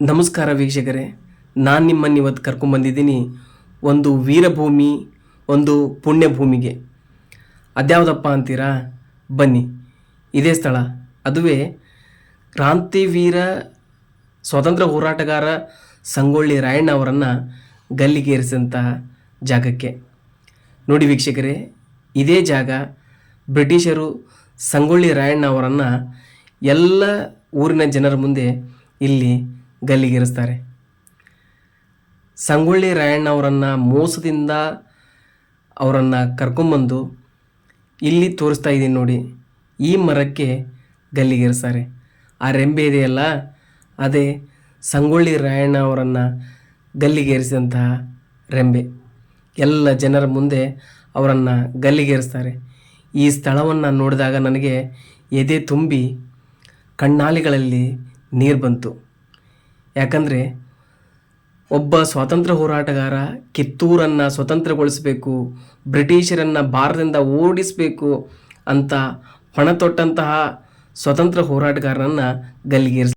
ನಮಸ್ಕಾರ ವೀಕ್ಷಕರೇ, ನಾನು ನಿಮ್ಮನ್ನು ಇವತ್ತು ಕರ್ಕೊಂಬಂದಿದ್ದೀನಿ ಒಂದು ವೀರಭೂಮಿ, ಒಂದು ಪುಣ್ಯಭೂಮಿಗೆ. ಅದ್ಯಾವುದಪ್ಪ ಅಂತೀರಾ? ಬನ್ನಿ. ಇದೇ ಸ್ಥಳ. ಅದುವೇ ಕ್ರಾಂತಿವೀರ ಸ್ವತಂತ್ರ ಹೋರಾಟಗಾರ ಸಂಗೊಳ್ಳಿ ರಾಯಣ್ಣ ಅವರನ್ನು ಗಲ್ಲಿಗೇರಿಸಿದಂತಹ ಜಾಗಕ್ಕೆ. ನೋಡಿ ವೀಕ್ಷಕರೇ, ಇದೇ ಜಾಗ ಬ್ರಿಟಿಷರು ಸಂಗೊಳ್ಳಿ ರಾಯಣ್ಣ ಅವರನ್ನು ಎಲ್ಲ ಊರಿನ ಜನರ ಮುಂದೆ ಇಲ್ಲಿ ಗಲ್ಲಿಗೇರಿಸ್ತಾರೆ. ಸಂಗೊಳ್ಳಿ ರಾಯಣ್ಣ ಅವರನ್ನು ಮೋಸದಿಂದ ಅವರನ್ನು ಕರ್ಕೊಂಬಂದು ಇಲ್ಲಿ ತೋರಿಸ್ತಾ ಇದ್ದೀನಿ ನೋಡಿ, ಈ ಮರಕ್ಕೆ ಗಲ್ಲಿಗೇರಿಸ್ತಾರೆ. ಆ ರೆಂಬೆ ಇದೆಯಲ್ಲ ಅದೇ ಸಂಗೊಳ್ಳಿ ರಾಯಣ್ಣ ಅವರನ್ನು ಗಲ್ಲಿಗೇರಿಸಿದಂತಹ ರೆಂಬೆ. ಎಲ್ಲ ಜನರ ಮುಂದೆ ಅವರನ್ನು ಗಲ್ಲಿಗೇರಿಸ್ತಾರೆ. ಈ ಸ್ಥಳವನ್ನು ನೋಡಿದಾಗ ನನಗೆ ಎದೆ ತುಂಬಿ ಕಣ್ಣಾಲಿಗಳಲ್ಲಿ ನೀರು ಬಂತು. ಯಾಕಂದರೆ ಒಬ್ಬ ಸ್ವಾತಂತ್ರ್ಯ ಹೋರಾಟಗಾರ ಕಿತ್ತೂರನ್ನು ಸ್ವತಂತ್ರಗೊಳಿಸಬೇಕು, ಬ್ರಿಟಿಷರನ್ನು ಭಾರತದಿಂದ ಓಡಿಸಬೇಕು ಅಂತ ಪಣ ತೊಟ್ಟಂತಹ ಸ್ವತಂತ್ರ ಹೋರಾಟಗಾರನನ್ನು ಗಲ್ಲಿಗೇರಿಸ್